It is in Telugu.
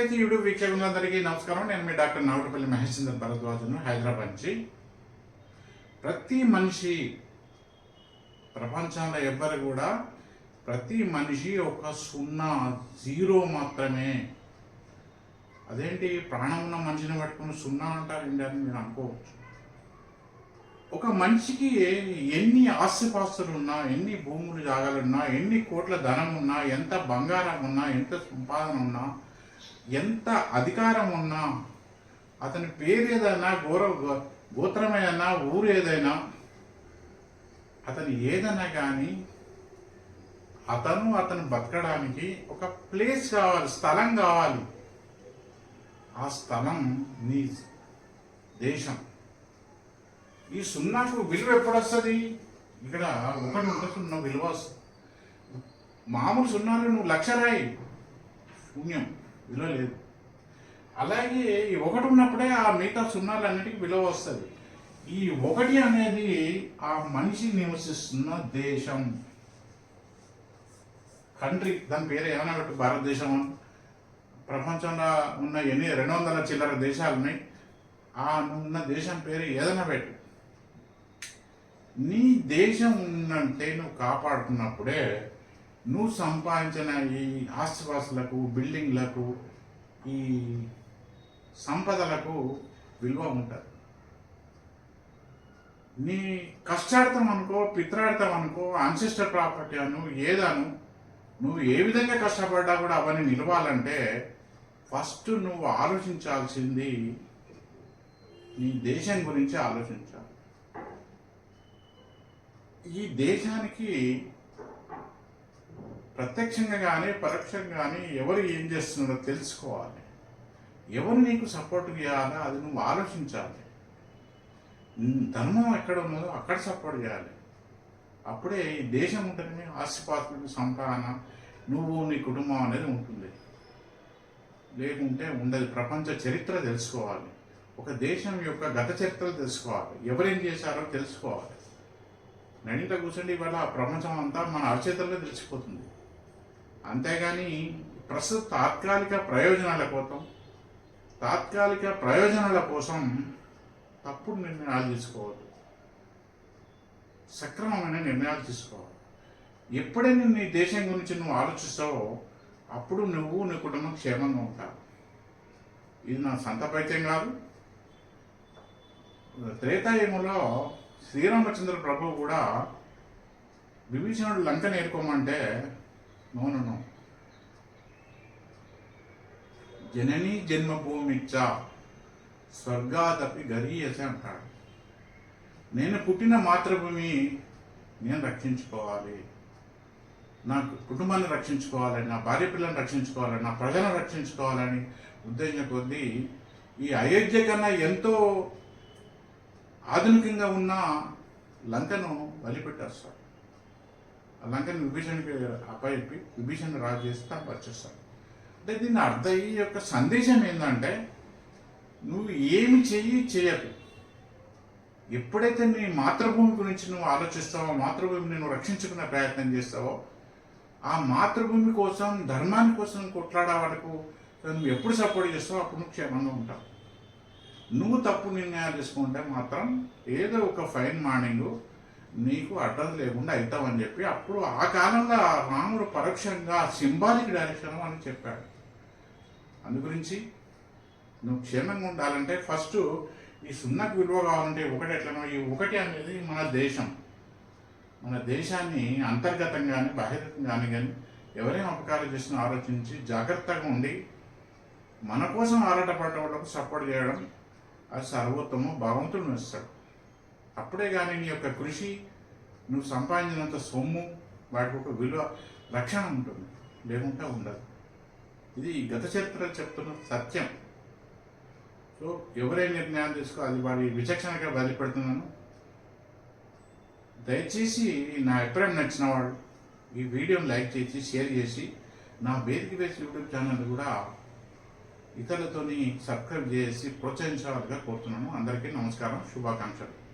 వేతి యూట్యూబ్ వీక్షకులందరికీ నమస్కారం. నేను మీ డాక్టర్ నావటపల్లి మహేష్ చంద్ర భరద్వాజను హైదరాబాద్ నుంచి. ప్రతి మనిషి ప్రపంచంలో ఎవ్వరు కూడా ప్రతి మనిషి ఒక సున్నా జీరో మాత్రమే. అదేంటి? ప్రాణం ఉన్న మనిషిని పట్టుకుని సున్నా అంటారండి అని మీరు అనుకోవచ్చు. ఒక మనిషికి ఎన్ని ఆస్తిపాస్తులు ఉన్నా ఎన్ని భూములు జాగాలున్నా ఎన్ని కోట్ల ధనం ఉన్నా ఎంత బంగారం ఉన్నా ఎంత సంపాదన ఉన్నా ఎంత అధికారం ఉన్నా అతని పేరు ఏదైనా గోర గోత్రమైనా ఊరు ఏదైనా అతను ఏదైనా కానీ అతను అతను బతకడానికి ఒక ప్లేస్ కావాలి స్థలం కావాలి. ఆ స్థలం నీ దేశం. ఈ సున్నాకు విలువ ఎప్పుడు వస్తుంది ఇక్కడ ఒకటి ఉంటే సున్నా విలువ వస్తుంది. మామూలు సున్నాలు నువ్వు లక్ష రాయి. శూన్యం. విలువ లేదు. అలాగే ఒకటి ఉన్నప్పుడే ఆ మిగతా సున్నాలన్నిటికీ విలువ వస్తుంది. ఈ ఒకటి అనేది ఆ మనిషి నివసిస్తున్న దేశం. కంట్రీ దాని పేరు ఏమైనా పెట్టు భారతదేశం ప్రపంచంలో ఉన్న ఎన్ని రెండు వందల చిల్లర దేశాలు ఉన్నాయి? ఆ ఉన్న దేశం పేరు ఏదైనా పెట్టు. నీ దేశం ఉన్నంటే నువ్వు కాపాడుకున్నప్పుడే నువ్వు సంపాదించిన ఈ ఆస్తిపాస్తులకు బిల్డింగ్లకు ఈ సంపదలకు విలువ ఉంటుంది. నీ కష్టార్థం అనుకో పిత్రార్థం అనుకో అన్సిస్టర్ ప్రాపర్టీ అను ఏదను నువ్వు ఏ విధంగా కష్టపడ్డా కూడా అవన్నీ నిలవాలంటే ఫస్ట్ నువ్వు ఆలోచించాల్సింది నీ దేశం గురించి ఆలోచించాలి. ఈ దేశానికి ప్రత్యక్షంగా కానీ పరోక్షంగా కానీ ఎవరు ఏం చేస్తున్నారో తెలుసుకోవాలి. ఎవరు నీకు సపోర్ట్ చేయాలో అది నువ్వు ఆలోచించాలి. ధర్మం ఎక్కడ ఉన్నదో అక్కడ సపోర్ట్ చేయాలి. అప్పుడే ఈ దేశం ఉంటేనే ఆస్తిపాస్తులు సంపాదన నువ్వు నీ కుటుంబం అనేది ఉంటుంది. లేకుంటే ఉండదు. ప్రపంచ చరిత్ర తెలుసుకోవాలి. ఒక దేశం యొక్క గత చరిత్ర తెలుసుకోవాలి. ఎవరేం చేశారో తెలుసుకోవాలి. నడిత కూర్చొని ఇవాళ ప్రపంచం అంతా మన అరచేతల్లో తెలిసిపోతుంది. అంతేగాని ప్రస్తుత తాత్కాలిక ప్రయోజనాల కోసం తాత్కాలిక ప్రయోజనాల కోసం తప్పుడు నిర్ణయాలు తీసుకోవద్దు. సక్రమమైన నిర్ణయాలు తీసుకోవాలి ఎప్పుడైనా నీ దేశం గురించి నువ్వు ఆలోచిస్తావో అప్పుడు నువ్వు నీ కుటుంబం క్షేమంగా ఉంటావు. ఇది నా సొంత పైత్యం కాదు. త్రేతాయుగంలో శ్రీరామచంద్ర ప్రభు కూడా విభీషణుడు లంక నేర్కోమంటే నోను జనని జన్మభూమిచ్చ స్వర్గాదపి గరీయస అంటాడు నేను పుట్టిన మాతృభూమి నేను రక్షించుకోవాలి. నా కుటుంబాన్ని రక్షించుకోవాలని నా భార్య పిల్లల్ని రక్షించుకోవాలని నా ప్రజలను రక్షించుకోవాలని ఉద్దేశం కొద్దీ ఈ అయోధ్య కన్నా ఎంతో ఆధునికంగా ఉన్న లంకను వదిలిపెట్టేస్తాడు లంకని విభీషణకి అప్పచెప్పి విభీషణ రాజు చేసి తను వచ్చేస్తాడు అంటే దీని అర్థం ఈ యొక్క సందేశం ఏంటంటే నువ్వు ఏమి చెయ్యి చేయకు ఎప్పుడైతే నీ మాతృభూమి గురించి నువ్వు ఆలోచిస్తావో మాతృభూమిని నువ్వు రక్షించుకునే ప్రయత్నం చేస్తావో ఆ మాతృభూమి కోసం ధర్మాని కోసం కొట్లాడే వాళ్ళకు నువ్వు ఎప్పుడు సపోర్ట్ చేస్తావో అప్పుడు నువ్వు క్షేమంగా ఉంటావు. నువ్వు తప్పు నిర్ణయాలు తీసుకుంటే మాత్రం ఏదో ఒక ఫైన్ మార్నింగ్ నీకు అడ్డం లేకుండా అవుతామని చెప్పి అప్పుడు ఆ కాలంలో రాముడు పరోక్షంగా సింబాలిక్ డైరెక్షన్ అని చెప్పాడు. అందు గురించి నువ్వు క్షేమంగా ఉండాలంటే ఫస్ట్ ఈ సున్నకు విలువ కావాలంటే ఒకటి ఎట్లనో ఈ ఒకటి అనేది మన దేశం. మన దేశాన్ని అంతర్గతంగాని బహిరంగంగాని కానీ ఎవరేం అపకారం చేసినా ఆలోచించి జాగ్రత్తగా ఉండి మన కోసం ఆరాటపడ్డ వాళ్ళకు సపోర్ట్ చేయడం అది సర్వోత్తమం భగవంతుడు ఇస్తాడు. అప్పుడే కానీ నీ యొక్క కృషి నువ్వు సంపాదించినంత సొమ్ము వాటికి ఒక విలువ రక్షణ ఉంటుంది. లేకుంటే ఉండదు. ఇది గత చరిత్ర చెప్తున్న సత్యం. సో ఎవరే నిర్ణయాలు తీసుకో అది వాడి విచక్షణగా బయలుపెడుతున్నాను. దయచేసి నా అభిప్రాయం నచ్చిన వాడు ఈ వీడియోని లైక్ చేసి షేర్ చేసి నా వేదిక వేసి యూట్యూబ్ ఛానల్ కూడా ఇతరులతోని సబ్స్క్రైబ్ చేసి ప్రోత్సహించాలిగా కోరుతున్నాను. అందరికీ నమస్కారం శుభాకాంక్షలు.